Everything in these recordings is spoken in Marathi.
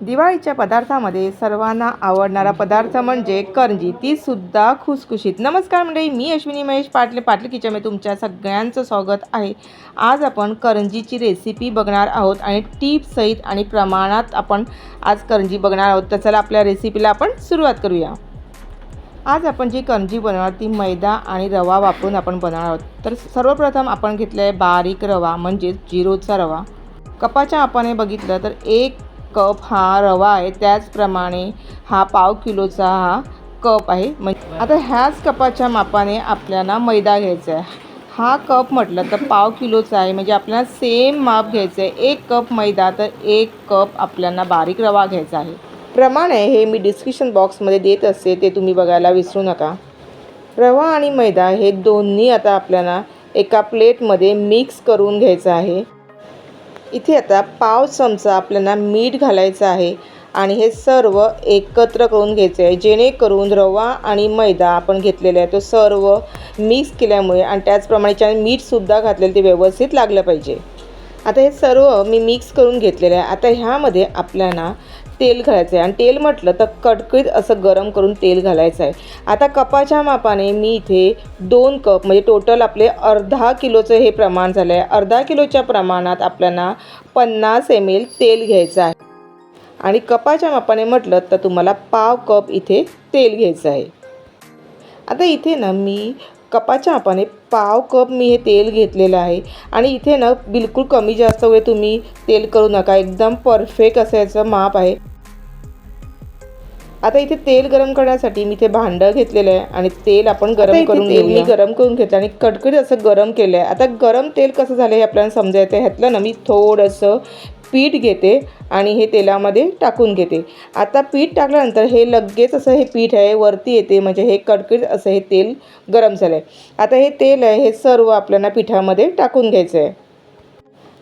दिवाळीच्या पदार्थामध्ये सर्वांना आवडणारा पदार्थ म्हणजे करंजी. ती सुद्धा खुसखुशीत. नमस्कार मंडळी मी अश्विनी महेश पाटले. पाटले किचनमध्ये तुमच्या सगळ्यांचं स्वागत आहे. आज आपण करंजीची रेसिपी बघणार आहोत आणि टीपसहित आणि प्रमाणात आपण आज करंजी बघणार आहोत. तर चला आपल्या रेसिपीला आपण सुरुवात करूया. आज आपण जी करंजी बनवणार ती मैदा आणि रवा वापरून आपण बनवणार आहोत. तर सर्वप्रथम आपण घेतलं आहे बारीक रवा म्हणजेच जिरोचा रवा. कपाच्या मापाने बघितलं तर एक कप हा रवा आहे त्याचप्रमाणे हा पाव किलोचा हा कप आहे. म्हणजे आता ह्याच कपाच्या मापाने आपल्याला मैदा घ्यायचा आहे. हा कप म्हटलं तर पाव किलोचा आहे म्हणजे आपल्याला सेम माप घ्यायचं आहे. एक कप मैदा तर एक कप आपल्याला बारीक रवा घ्यायचा आहे. प्रमाण आहे हे मी डिस्क्रिप्शन बॉक्समध्ये देत असते ते तुम्ही बघायला विसरू नका. रवा आणि मैदा हे दोन्ही आता आपल्याला एका प्लेटमध्ये मिक्स करून घ्यायचं आहे. इथे आता पाव चमचा आपल्याला मीठ घालायचं आहे आणि हे सर्व एकत्र करून घ्यायचे आहे. जेणेकरून रवा आणि मैदा आपण घेतलेला आहे. तो सर्व मिक्स केल्यामुळे आणि त्याचप्रमाणे याच्यात मीठसुद्धा घातलेलं ते व्यवस्थित लागलं पाहिजे. आता हे सर्व मी मिक्स करून घेतलेलं आहे. आता ह्यामध्ये आपल्याला तेल घालायचं आहे आणि तेल म्हटलं तर कडकडीत असं गरम करून तेल घालायचं आहे आता कपाच्या मापाने मी इथे दोन कप म्हणजे टोटल आपले अर्धा किलोचं हे प्रमाण झालं आहे अर्धा किलोच्या प्रमाणात आपल्याला पन्नास एम एल तेल घ्यायचं आहे. आणि कपाच्या मापाने म्हटलं तर तुम्हाला पाव कप इथे तेल घ्यायचं आहे. आता इथे ना मी कपाच्या मापाने पाव कप मी हे तेल घेतलेलं आहे. आणि इथे ना बिलकुल कमी जास्त वेळ तुम्ही तेल करू नका. एकदम परफेक्ट असं याचं माप आहे. आता इथे तेल गरम करण्यासाठी मी इथे भांडं घेतलेलं आहे आणि तेल आपण गरम करून तेल मी गरम करून घेतलं आणि कडकडीत असं गरम केलं आहे आता गरम तेल कसं झालं हे आपल्याला समजायचं आहे ह्यातलं ना मी थोडंसं पीठ घेते आणि हे तेलामध्ये टाकून घेते. आता पीठ टाकल्यानंतर हे लगेच असं हे पीठ आहे वरती येते म्हणजे हे कडकीत असं हे तेल गरम झालं आहे आता हे तेल आहे हे सर्व आपल्याला पिठामध्ये टाकून घ्यायचं आहे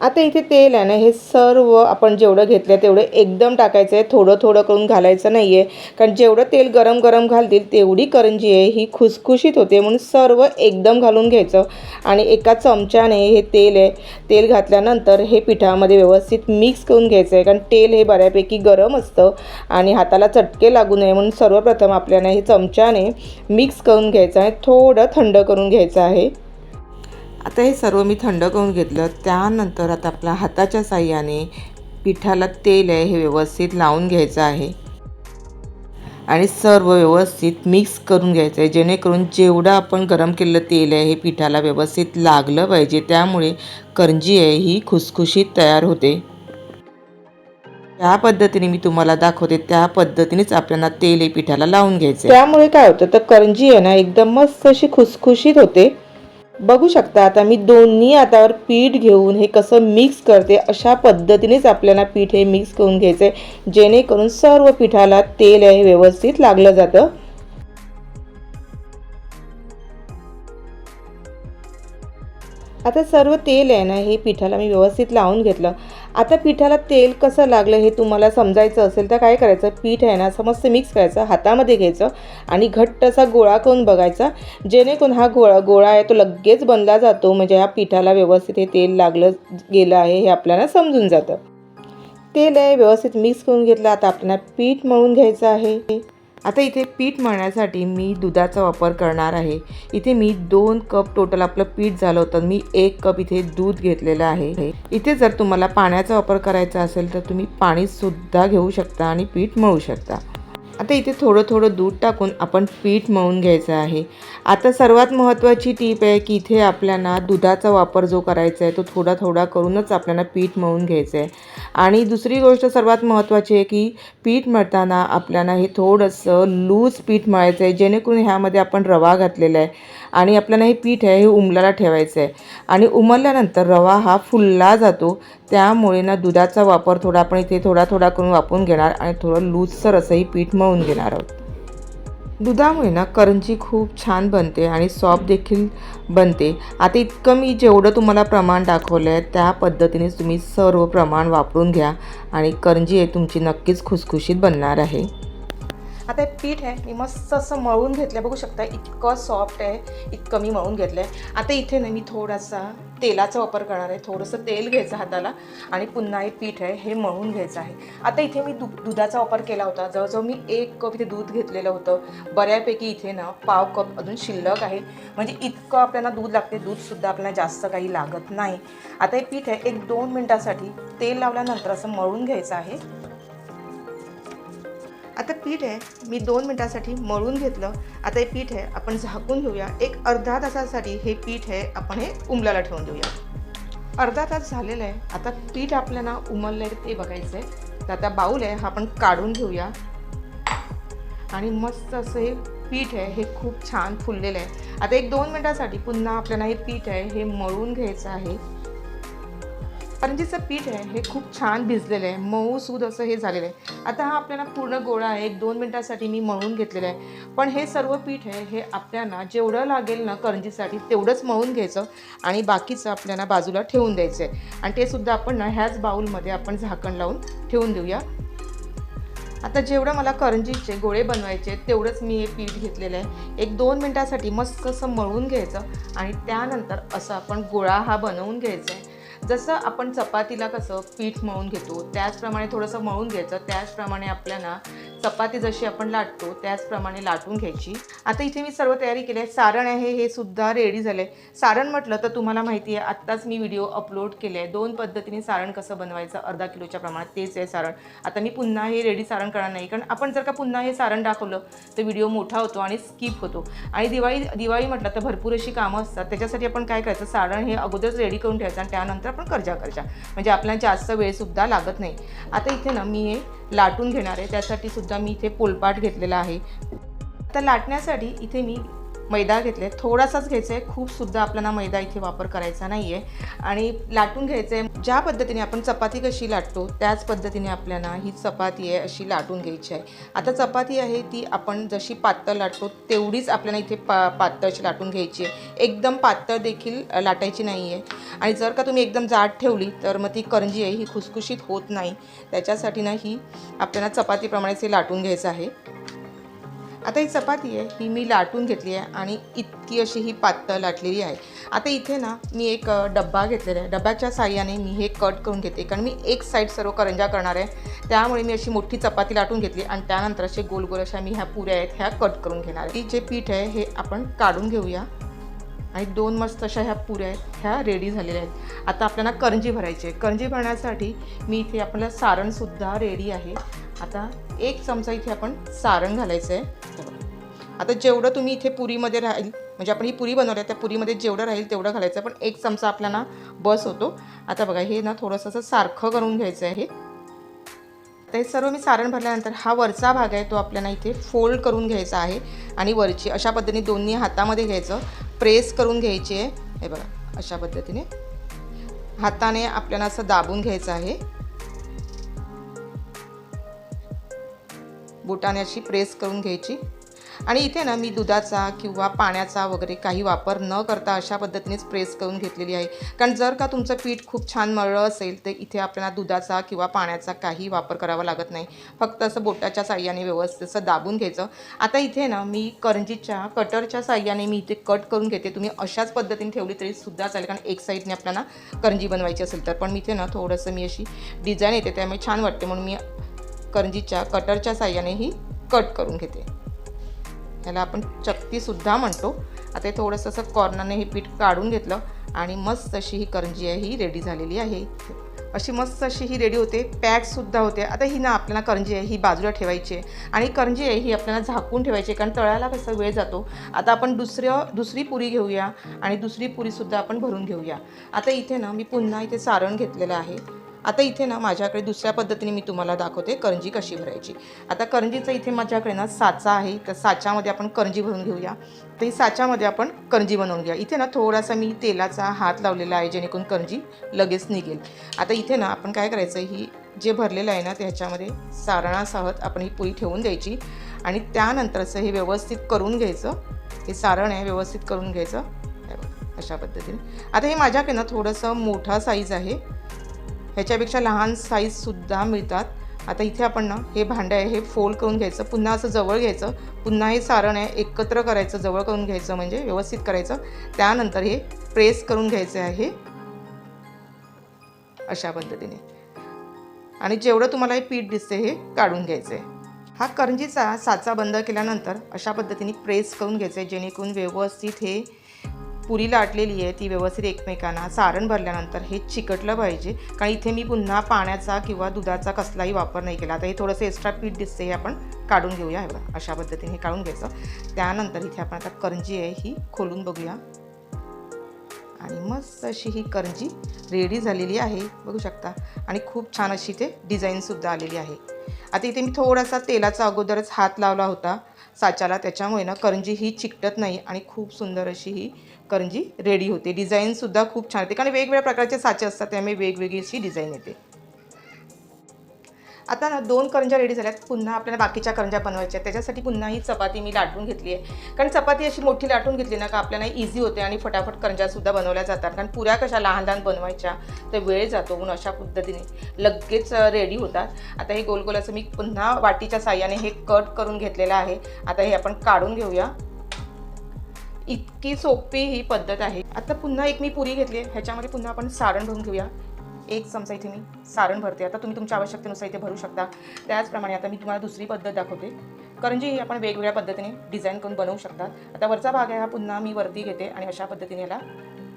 आता इथे तेल आहे ना हे सर्व आपण जेवढं घेतलं आहे तेवढं एकदम टाकायचं आहे थोडं थोडं करून घालायचं नाही आहे कारण जेवढं तेल गरम गरम घालतील तेवढी करंजी आहे ही खुसखुशीत होते म्हणून सर्व एकदम घालून घ्यायचं. आणि एका चमच्याने हे तेल आहे तेल घातल्यानंतर हे पिठामध्ये व्यवस्थित मिक्स करून घ्यायचं आहे कारण तेल हे बऱ्यापैकी गरम असतं आणि हाताला चटके लागू नये म्हणून सर्वप्रथम आपल्याला हे चमच्याने मिक्स करून घ्यायचं आहे. थोडं थंड करून घ्यायचं आहे. आता हे सर्व मी थंड करून घेतलं. त्यानंतर आता आपल्या हाताच्या साह्याने पिठाला तेल आहे हे व्यवस्थित लावून घ्यायचं आहे. आणि सर्व व्यवस्थित मिक्स करून घ्यायचं आहे. जेणेकरून जेवढं आपण गरम केलेलं तेल आहे हे पिठाला व्यवस्थित लागलं पाहिजे. त्यामुळे करंजी आहे ही खुसखुशीत तयार होते. त्या पद्धतीने मी तुम्हाला दाखवते. त्या पद्धतीनेच आपल्याला तेल हे पिठाला लावून घ्यायचं त्यामुळे काय होतं तर करंजी आहे ना एकदम मस्त अशी खुसखुशीत होते. बघू शकता आता मी दोन्ही हातावर पीठ घेऊन हे कसं मिक्स करते अशा पद्धतीनेच आपल्याला पीठ हे मिक्स करून घ्यायचं आहे जेणेकरून सर्व पिठाला तेल आहे व्यवस्थित लागलं जातं. आता सर्व तेल आहे ना हे पिठाला मी व्यवस्थित लावून घेतलं. आता पिठाला तेल कसं लागलं हे तुम्हाला समजायचं असेल तर काय करायचं? पीठ आहे ना असं मस्त मिक्स करायचं हातामध्ये घ्यायचं आणि घट्ट असा गोळा करून बघायचा. जेणेकरून हा गोळा गोळा आहे तो लगेच बनला जातो. म्हणजे ह्या पिठाला व्यवस्थित हे तेल लागलं गेलं आहे हे आपल्याला समजून जातं. तेल आहे व्यवस्थित मिक्स करून घेतलं. आता आपल्याला पीठ मळून घ्यायचं आहे. आता इथे पीठ मळण्यासाठी मी दुधाचा वापर करणार आहे. इथे मी दोन कप टोटल आपलं पीठ झालं होतं. मी एक कप इथे दूध घेतलेलं आहे. इथे जर तुम्हाला पाण्याचा वापर करायचा असेल तर तुम्ही पाणीसुद्धा घेऊ शकता आणि पीठ मळू शकता. आता इथे थोडं थोडं दूध टाकून आपण पीठ मळून घ्यायचं आहे. आता सर्वात महत्त्वाची टीप आहे की इथे आपल्याला दुधाचा वापर जो करायचा आहे तो थोडा थोडा करूनच आपल्याला पीठ मळून घ्यायचं आहे. आणि दुसरी गोष्ट सर्वात महत्त्वाची आहे की पीठ मळताना आपल्याला हे थोडंसं लूज पीठ मळायचं आहे जेणेकरून ह्यामध्ये आपण रवा घातलेला आहे. आणि आपल्याला हे पीठ आहे हे उमलायला ठेवायचं आहे. आणि उमलल्यानंतर रवा हा फुलला जातो. त्यामुळे ना दुधाचा वापर थोडा आपण इथे थोडा थोडा करून वापरून घेणार आणि थोडं लूजसर असंही पीठ मळून घेणार आहोत. दुधामुळे ना करंजी खूप छान बनते आणि सॉफ्ट देखील बनते. आता इतकं मी जेवढं तुम्हाला प्रमाण दाखवलं आहे त्या पद्धतीनेच तुम्ही सर्व प्रमाण वापरून घ्या आणि करंजी आहे तुमची नक्कीच खुसखुशीत बनणार आहे. आता हे पीठ आहे मी मस्त असं मळून घेतलं बघू शकता इतकं सॉफ्ट आहे इतकं मी मळून घेतलं आहे आता इथे ना मी थोडासा तेलाचा वापर करणार आहे. थोडंसं तेल घ्यायचं हाताला आणि पुन्हा हे पीठ आहे हे मळून घ्यायचं आहे. आता इथे मी दु दुधाचा वापर केला होता. जवळजवळ मी एक कप इथे दूध घेतलेलं होतं. बऱ्यापैकी इथे ना पाव कप अजून शिल्लक आहे. म्हणजे इतकं आपल्याला दूध लागते दूधसुद्धा आपल्याला जास्त काही लागत नाही. आता हे पीठ आहे एक दोन मिनटासाठी तेल लावल्यानंतर असं मळून घ्यायचं आहे. आता पीठ आहे मी दोन मिनटासाठी मळून घेतलं. आता हे पीठ आहे आपण झाकून घेऊया. एक अर्धा तासासाठी हे पीठ आहे आपण हे उमलायला ठेवून देऊया. अर्धा तास झालेलं आहे. आता पीठ आपल्याला उमललं आहे ते बघायचं आहे तर आता बाऊल आहे हा आपण काढून घेऊया. आणि मस्त असं हे पीठ आहे हे खूप छान फुललेलं आहे. आता एक दोन मिनटासाठी पुन्हा आपल्याला हे पीठ आहे हे मळून घ्यायचं आहे. करंजीचं पीठ आहे हे खूप छान भिजलेलं आहे. मऊ सूद असं हे झालेलं आहे. आता हा आपल्याला पूर्ण गोळा आहे. एक दोन मिनटासाठी मी मळून घेतलेलं आहे. पण हे सर्व पीठ आहे हे आपल्याला जेवढं लागेल ना करंजीसाठी तेवढंच मळून घ्यायचं आणि बाकीचं आपल्याला बाजूला ठेवून द्यायचं आहे आणि ते सुद्धा आपण ना ह्याच बाऊलमध्ये आपण झाकण लावून ठेवून देऊया. आता जेवढं मला करंजीचे गोळे बनवायचे तेवढंच मी हे पीठ घेतलेलं आहे. एक दोन मिनटासाठी मस्त असं मळून घ्यायचं आणि त्यानंतर असं आपण गोळा हा बनवून घ्यायचा आहे. जसं आपण चपातीला कसं पीठ मळून घेतो त्याचप्रमाणे थोडंसं मळून घ्यायचं त्याचप्रमाणे आपल्याला चपाती जशी आपण लाटतो त्याचप्रमाणे लाटून घ्यायची. आता इथे मी सर्व तयारी केली आहे. सारण आहे हे सुद्धा रेडी झालं आहे सारण म्हटलं तर तुम्हाला माहिती आहे आत्ताच मी व्हिडिओ अपलोड केले आहे. दोन पद्धतीने सारण कसं बनवायचं अर्धा किलोच्या प्रमाणात तेच आहे सारण. आता मी पुन्हा हे रेडी सारण करणार नाही कारण आपण जर का पुन्हा हे सारण दाखवलं तर व्हिडिओ मोठा होतो आणि स्किप होतो. आणि दिवाळी दिवाळी म्हटलं तर भरपूर अशी कामं असतात. त्याच्यासाठी आपण काय करायचं सारण हे अगोदरच रेडी करून ठेवायचं आणि त्यानंतर आपण कर्जा कर्जा. म्हणजे आपल्याला जास्त वेळसुद्धा लागत नाही. आता इथे ना मी हे लाटून घेणार आहे. त्यासाठी सुद्धा मी इथे पोलपाट घेतलेला आहे. आता लाटण्यासाठी इथे मी मैदा घेतले. थोडासाच घ्यायचा आहे खूपसुद्धा आपल्याला मैदा इथे वापर करायचा नाही आहे आणि लाटून घ्यायचं आहे ज्या पद्धतीने आपण चपाती कशी लाटतो त्याच पद्धतीने आपल्याला ही चपाती आहे अशी लाटून घ्यायची आहे. आता चपाती आहे ती आपण जशी पातळ लाटतो तेवढीच आपल्याला इथे पा पातळ अशी लाटून घ्यायची आहे. एकदम पातळ देखील लाटायची नाही आहे आणि जर का तुम्ही एकदम जाड ठेवली तर मग ती करंजी आहे ही खुसखुशीत होत नाही. त्याच्यासाठी ना ही आपल्याला चपातीप्रमाणेच हे लाटून घ्यायचं आहे. आता ही चपाती आहे ही मी लाटून घेतली आहे आणि इतकी अशी ही पातळ लाटलेली आहे. आता इथे ना मी एक डब्बा घेतलेला आहे. डब्याच्या साह्याने मी हे कट करून घेते कारण मी एक साईड सर्व करंजा करणार आहे. त्यामुळे मी अशी मोठी चपाती लाटून घेतली आणि त्यानंतर असे गोल गोल अशा मी ह्या पुऱ्या आहेत ह्या कट करून घेणार आहे. जे पीठ आहे हे आपण काढून घेऊया. आणि दोन मस्त अशा ह्या पुऱ्या आहेत ह्या रेडी झालेल्या आहेत. आता आपल्याला करंजी भरायची आहे. करंजी भरण्यासाठी मी इथे आपल्याला सारणसुद्धा रेडी आहे. आता एक चमचा इथे आपण सारण घालायचं आहे आता जेवढं तुम्ही इथे पुरीमध्ये राहील म्हणजे आपण ही पुरी बनवली आहे त्या पुरीमध्ये जेवढं राहील तेवढं घालायचं. पण एक चमचा आपल्याला बस होतो. आता बघा हे ना थोडंसं असं सारखं करून घ्यायचं आहे तर हे सर्व मी सारण भरल्यानंतर हा वरचा भाग आहे तो आपल्याला इथे फोल्ड करून घ्यायचा आहे. आणि वरची अशा पद्धतीने दोन्ही हातामध्ये घ्यायचं. प्रेस करून घ्यायची आहे. हे बघा अशा पद्धतीने. हाताने आपल्याला असं दाबून घ्यायचं आहे. बोटाने अशी प्रेस करून घ्यायची. आणि इथे ना मी दुधाचा किंवा पाण्याचा वगैरे काही वापर न करता अशा पद्धतीनेच प्रेस करून घेतलेली आहे. कारण जर का तुमचं पीठ खूप छान मळलं असेल तर इथे आपल्याला दुधाचा किंवा पाण्याचा काही वापर करावा लागत नाही. फक्त असं बोटाच्या साह्याने व्यवस्थित असं दाबून घ्यायचं. आता इथे ना मी करंजीच्या कटरच्या साह्याने मी इथे कट करून घेते. तुम्ही अशाच पद्धतीने ठेवली तरी सुद्धा चालेल. कारण एक साईडने आपल्याला करंजी बनवायची असेल तर. पण मी इथे ना थोडंसं मी अशी डिझाईन येते त्यामुळे छान वाटते. म्हणून मी करंजीच्या कटरच्या साह्याने ही कट करून घेते. ह्याला आपण चक्तीसुद्धा म्हणतो. आता हे थोडंसं असं कॉर्नरने हे पीठ काढून घेतलं आणि मस्त अशी ही करंजी आहे ही रेडी झालेली आहे अशी मस्त अशी ही रेडी होते. पॅकसुद्धा होते. आता ही ना आपल्याला करंजी आहे ही बाजूला ठेवायची आहे. आणि करंजी आहे ही आपल्याला झाकून ठेवायची आहे कारण तळायला कसा वेळ जातो. आता आपण दुसरं दुसरी पुरी घेऊया आणि दुसरी पुरीसुद्धा आपण भरून घेऊया. आता इथे ना मी पुन्हा इथे सारण घेतलेलं आहे. आता इथे ना माझ्याकडे दुसऱ्या पद्धतीने मी तुम्हाला दाखवते करंजी कशी भरायची. आता करंजीचं इथे माझ्याकडे ना साचा आहे. तर साच्यामध्ये आपण करंजी भरून घेऊया. तर ही साच्यामध्ये आपण करंजी बनवून घ्या इथे ना थोडासा मी तेलाचा हात लावलेला आहे जेणेकरून करंजी लगेच निघेल. आता इथे ना आपण काय करायचं ही जे भरलेलं आहे ना त्याच्यामध्ये सारणासहत आपण ही पुरी ठेवून द्यायची. आणि त्यानंतरचं हे व्यवस्थित करून घ्यायचं. हे सारण आहे व्यवस्थित करून घ्यायचं. अशा पद्धतीने. आता हे माझ्याकडे ना थोडंसं मोठा साईज आहे. ह्याच्यापेक्षा लहान साईजसुद्धा मिळतात. आता इथे आपण ना हे भांडं आहे हे फोल्ड करून घ्यायचं. पुन्हा असं जवळ घ्यायचं. पुन्हा हे सारण आहे एकत्र करायचं जवळ करून घ्यायचं म्हणजे व्यवस्थित करायचं. त्यानंतर हे प्रेस करून घ्यायचं आहे. अशा पद्धतीने. आणि जेवढं तुम्हाला हे पीठ दिसते हे काढून घ्यायचं आहे हा करंजीचा साचा बंद केल्यानंतर अशा पद्धतीने प्रेस करून घ्यायचं आहे जेणेकरून व्यवस्थित हे पुरी लाटलेली आहे ती व्यवस्थित एकमेकांना सारण भरल्यानंतर हे चिकटलं पाहिजे. कारण इथे मी पुन्हा पाण्याचा किंवा दुधाचा कसलाही वापर नाही केला. आता हे थोडंसं एक्स्ट्रा पीठ दिसते हे आपण काढून घेऊया. हे बघा अशा पद्धतीने हे काढून घ्यायचं. त्यानंतर इथे आपण आता करंजी आहे ही खोलून बघूया. आणि मस्त अशी ही करंजी रेडी झालेली आहे बघू शकता. आणि खूप छान अशी ते डिझाईनसुद्धा आलेली आहे. आता इथे मी थोडासा तेलाचा अगोदरच हात लावला होता साच्याला. त्याच्यामुळे ना करंजी ही चिकटत नाही आणि खूप सुंदर अशी ही करंजी रेडी होते. डिझाईनसुद्धा खूप छान येते. कारण वेगवेगळ्या प्रकारचे साचे असतात त्यामुळे वेगवेगळी अशी डिझाईन येते. आता ना दोन करंज्या रेडी झाल्यात. पुन्हा आपल्याला बाकीच्या करंजा बनवायच्या त्याच्यासाठी पुन्हा ही चपाती मी लाटून घेतली आहे. कारण चपाती अशी मोठी लाटून घेतली ना का आपल्याला इझी होते आणि फटाफट करंजासुद्धा बनवल्या जातात. कारण पुऱ्या कशा लहान लहान बनवायच्या तर वेळ जातो म्हणून अशा पद्धतीने. लगेच रेडी होतात. आता हे गोल गोल असं मी पुन्हा वाटीच्या साह्याने हे कट करून घेतलेलं आहे. आता हे आपण काढून घेऊया. इतकी सोपी ही पद्धत आहे. आता पुन्हा एक मी पुरी घेतली आहे. ह्याच्यामध्ये पुन्हा आपण सारण भरून घेऊया. एक चमचा इथे मी सारण भरते. आता तुम्ही तुमच्या आवश्यकतेनुसार इथे भरू शकता. त्याचप्रमाणे आता मी तुम्हाला दुसरी पद्धत दाखवते. करंजी ही आपण वेगवेगळ्या पद्धतीने डिझाईन करून बनवू शकता. आता वरचा भाग आहे हा पुन्हा मी वरती घेते आणि अशा पद्धतीने याला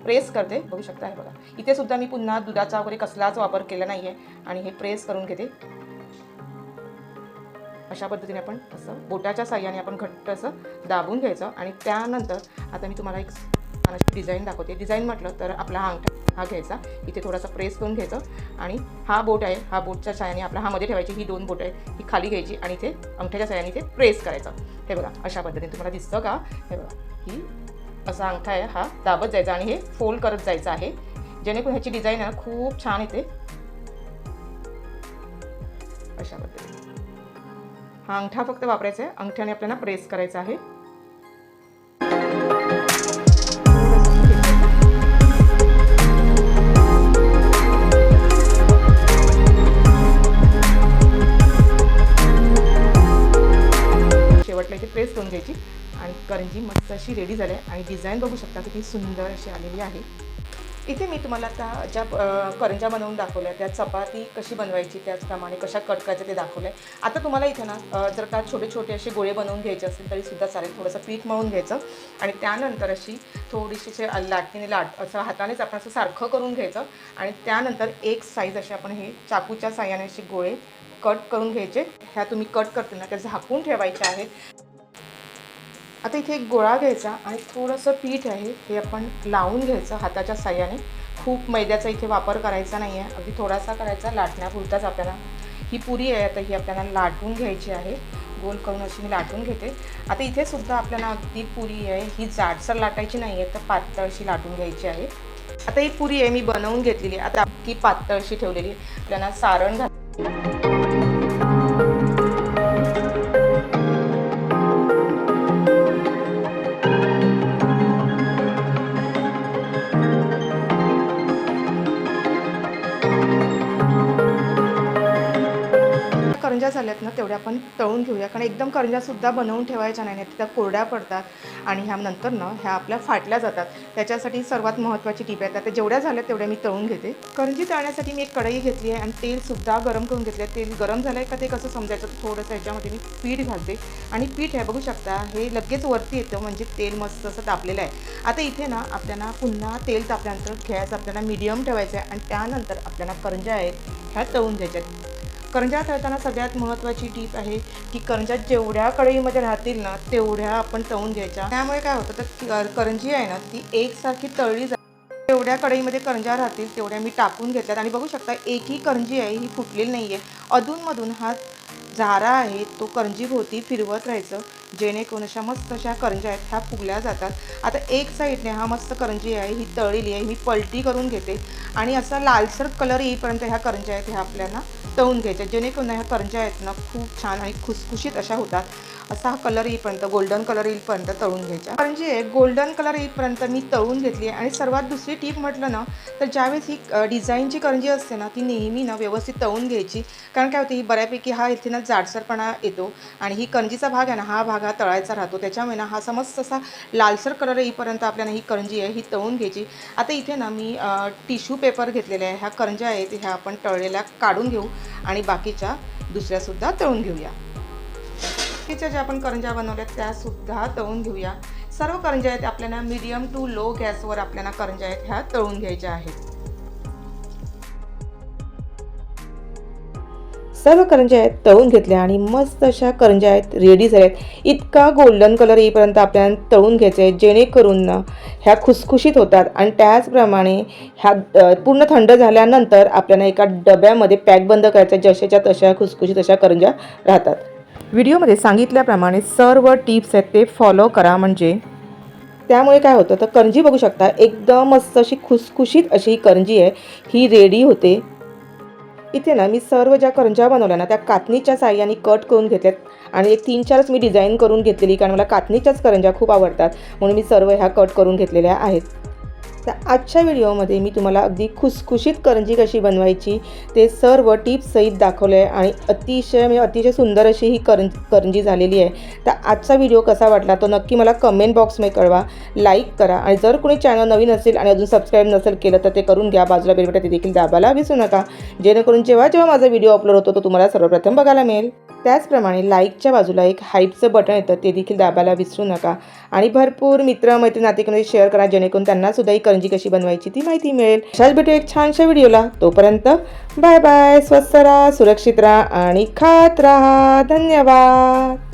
प्रेस करते. बघू शकता हे बघा. इथे सुद्धा मी पुन्हा दुधाचा वगैरे कसलाच वापर केला नाही आहे आणि हे प्रेस करून घेते. अशा पद्धतीने आपण असं बोटाच्या साह्याने आपण घट्ट असं दाबून घ्यायचं. आणि त्यानंतर आता मी तुम्हाला एक छान अशी डिझाईन दाखवते. डिझाईन म्हटलं तर आपला हा अंगठा हा घ्यायचा. इथे थोडासा प्रेस करून घ्यायचं. आणि हा बोट आहे हा बोटच्या साह्याने आपला हा मध्ये ठेवायची ही दोन बोट आहे ही खाली घ्यायची आणि इथे अंगठ्याच्या साह्याने इथे प्रेस करायचं. हे बघा अशा पद्धतीने तुम्हाला दिसतं का? हे बघा ही असा अंगठा आहे हा दाबत जायचा आणि हे फोल्ड करत जायचं आहे. जेणेकरून ह्याची डिझाईन आहे खूप छान येते. अशा पद्धतीने. हा अंगठा फक्त वापरायचा आहे. अंगठ्याने आपल्याला प्रेस करायचा आहे. वाटलं इथे प्रेस करून घ्यायची. आणि करंजी मस्त अशी रेडी झाली आहे. आणि डिझाईन बघू शकता किती सुंदर अशी आलेली आहे. इथे मी तुम्हाला आता ज्या करंजा करंज्या बनवून दाखवल्या त्या चपाती कशी बनवायची त्याचप्रमाणे कशा कट करायच्या ते दाखवलं आहे आता तुम्हाला इथे ना जर का छोटे छोटे असे गोळे बनवून घ्यायचे असतील तरीसुद्धा चालेल. थोडंसं पीठ मळून घ्यायचं. आणि त्यानंतर अशी थोडीशी अशी लाटणीने लाट असं हातानेच आपण असं सारखं करून घ्यायचं. आणि त्यानंतर एक साईज असे आपण हे चाकूच्या साह्याने असे गोळे कट करून घ्यायचे. ह्या तुम्ही कट करताना त्या झाकून ठेवायच्या आहेत. आता इथे एक गोळा घ्यायचा आणि थोडंसं पीठ आहे हे आपण लावून घ्यायचं हाताच्या साह्याने. खूप मैद्याचा इथे वापर करायचा नाही आहे अगदी थोडासा करायचा लाटण्यापुरताच आपल्याला ही पुरी आहे. आता ही आपल्याला लाटून घ्यायची आहे. गोल करून अशी मी लाटून घेते. आता इथे सुद्धा आपल्याला अगदी पुरी आहे ही जाडसर लाटायची नाही आहे तर पातळ अशी लाटून घ्यायची आहे. आता ही पुरी आहे मी बनवून घेतलेली आता अगदी पातळ अशी ठेवलेली आहे. आपल्याला सारण घाल करंज्या झाल्यात ना तेवढ्या आपण तळून घेऊया. कारण एकदम करंजासुद्धा बनवून ठेवायच्या नाही त्या कोरड्या पडतात आणि ह्या नंतर ना ह्या आपल्या फाटल्या जातात. त्याच्यासाठी सर्वात महत्त्वाची टीप आहे. त्या जेवढ्या झाल्या तेवढ्या मी तळून घेते. करंजी तळण्यासाठी मी एक कढई घेतली आहे आणि तेलसुद्धा गरम करून घेतले आहे. तेल गरम झालं आहे का ते कसं समजायचं? थोडंसं ह्याच्यामध्ये मी पीठ घालते. आणि पीठ आहे बघू शकता हे लगेच वरती येतं म्हणजे तेल मस्त असं तापलेलं आहे. आता इथे ना आपल्याला पुन्हा तेल तापल्यानंतर घ्यायचं आपल्याला मीडियम ठेवायचं आहे. आणि त्यानंतर आपल्याला करंज्या आहेत ह्या तळून घ्यायच्या आहेत. करंज्या तळताना सगळ्यात महत्त्वाची टीप आहे की करंज्या जेवढ्या कढईमध्ये राहतील ना तेवढ्या आपण तळून घ्यायच्या. त्यामुळे काय होतं तर करंजी आहे ना ती एकसारखी तळली जाते जेवढ्या कढईमध्ये करंजा राहतील तेवढ्या मी टाकून घेतल्यात. आणि बघू शकता एकही करंजी आहे ही फुटलेली नाही आहे अधूनमधून हा झारा आहे तो करंजीभोवती फिरवत राहायचं जेणेकरून अशा मस्त अशा करंज्या आहेत ह्या फुगल्या जातात. आता एक साईडने हा मस्त करंजी आहे ही तळलेली आहे ही पलटी करून घेते. आणि असा लालसर कलर येईपर्यंत ह्या करंज्या आहेत ह्या आपल्याला तळून घ्यायच्या जेणेकरून ह्या करंज्या आहेत ना खूप छान आणि खुसखुशीत अशा होतात. असा हा कलर येईपर्यंत गोल्डन कलर येईपर्यंत तळून घ्यायच्या. करंजी गोल्डन कलर येईपर्यंत मी तळून घेतली आहे आणि सर्वात दुसरी टीप म्हटलं ना तर ज्यावेळेस ही डिझाईनची करंजी असते ना ती नेहमी ना व्यवस्थित तळून घ्यायची. कारण काय होते ही बऱ्यापैकी हा इथे ना जाडसरपणा येतो आणि ही करंजीचा भाग आहे ना हा भाग हा तळायचा राहतो. त्याच्यामुळे ना हा समस्त असा लालसर कलर येईपर्यंत आपल्याला ही करंजी आहे ही तळून घ्यायची. आता इथे ना मी टिश्यू पेपर घेतलेले आहे. ह्या करंज्या आहेत ह्या आपण तळलेल्या काढून घेऊ. आणि बाकीच्या दुसऱ्यासुद्धा तळून घेऊया. बाकीच्या ज्या आपण करंज्या बनवल्या त्यासुद्धा तळून घेऊया. सर्व करंज्या आहेत आपल्याला मीडियम टू लो गॅसवर आपल्याला करंज्या आहेत ह्या तळून घ्यायच्या आहेत. सर्व करंज्या आहेत तळून घेतल्या आणि मस्त अशा करंज्या आहेत रेडी झाल्या आहेत. इतका गोल्डन कलर येईपर्यंत आपल्याला तळून घ्यायचे आहे जेणेकरून ना ह्या खुसखुशीत होतात. आणि त्याचप्रमाणे ह्या पूर्ण थंड झाल्यानंतर आपल्याला एका डब्यामध्ये पॅक बंद करायच्या जशाच्या तशा खुसखुशीत अशा करंज्या राहतात. व्हिडिओमध्ये सांगितल्याप्रमाणे सर्व टिप्स आहेत ते फॉलो करा म्हणजे. त्यामुळे काय होतं तर करंजी बघू शकता एकदम मस्त अशी खुसखुशीत अशी ही करंजी आहे ही रेडी होते. इथे ना मी सर्व ज्या करंज्या बनवल्या ना त्या कातनीच्या साह्याने कट करून घेतल्यात. आणि एक तीन चारच मी डिझाईन करून घेतलेली कारण मला कातनीच्याच करंज्या खूप आवडतात. म्हणून मी सर्व ह्या कट करून घेतलेल्या आहेत. तर आजच्या व्हिडिओमध्ये मी तुम्हाला अगदी खुसखुशीत करंजी कशी बनवायची ते सर्व टिप्ससहित दाखवलं आहे आणि अतिशय म्हणजे अतिशय सुंदर अशी ही करं करंजी झालेली आहे. तर आजचा व्हिडिओ कसा वाटला तो नक्की मला कमेंट बॉक्समध्ये कळवा लाईक करा आणि जर कोणी चॅनल नवीन असेल आणि अजून सबस्क्राईब नसेल केलं तर ते करून घ्या. बाजूला बेलबटा ते देखील दाबायला विसरू नका. जेणेकरून जेव्हा जेव्हा माझा व्हिडिओ अपलोड होतो तो तुम्हाला सर्वप्रथम बघायला मिळेल. त्याचप्रमाणे लाईकच्या बाजूला एक हाईपचं बटन येतं ते देखील दाबायला विसरू नका. आणि भरपूर मित्र मैत्री नातेमध्ये शेअर करा जेणेकरून त्यांना सुद्धा ही करंजी कशी बनवायची ती माहिती मिळेल. अशाच भेटू एक छानशा व्हिडिओला तोपर्यंत बाय बाय स्वस्त राहा सुरक्षित राहा आणि खात राहा. धन्यवाद.